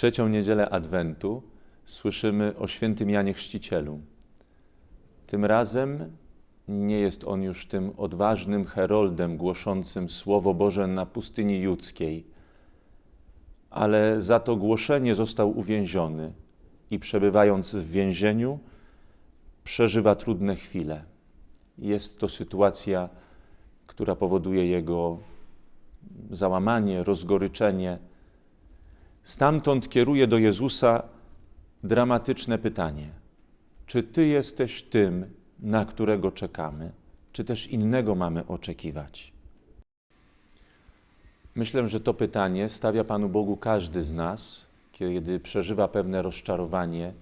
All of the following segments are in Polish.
trzecią niedzielę Adwentu słyszymy o świętym Janie Chrzcicielu. Tym razem nie jest on już tym odważnym heroldem głoszącym Słowo Boże na pustyni judzkiej, ale za to głoszenie został uwięziony i przebywając w więzieniu, przeżywa trudne chwile. Jest to sytuacja, która powoduje jego załamanie, rozgoryczenie. Stamtąd kieruje do Jezusa dramatyczne pytanie: Czy Ty jesteś tym, na którego czekamy, czy też innego mamy oczekiwać? Myślę, że to pytanie stawia Panu Bogu każdy z nas, kiedy przeżywa pewne rozczarowanie,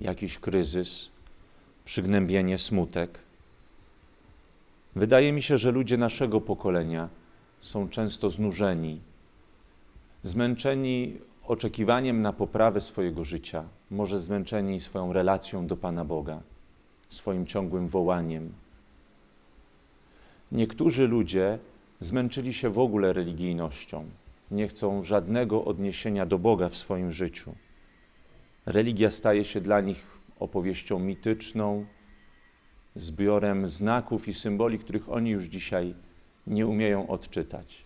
jakiś kryzys, przygnębienie, smutek. Wydaje mi się, że ludzie naszego pokolenia są często znużeni, zmęczeni oczekiwaniem na poprawę swojego życia, może zmęczeni swoją relacją do Pana Boga, swoim ciągłym wołaniem. Niektórzy ludzie zmęczyli się w ogóle religijnością, nie chcą żadnego odniesienia do Boga w swoim życiu. Religia staje się dla nich opowieścią mityczną, zbiorem znaków i symboli, których oni już dzisiaj nie umieją odczytać.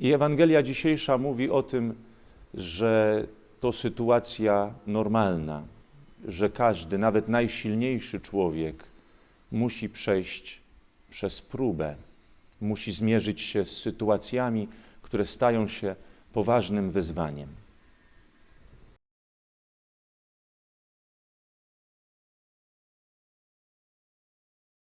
I Ewangelia dzisiejsza mówi o tym, że to sytuacja normalna, że każdy, nawet najsilniejszy człowiek, musi przejść przez próbę, musi zmierzyć się z sytuacjami, które stają się poważnym wyzwaniem.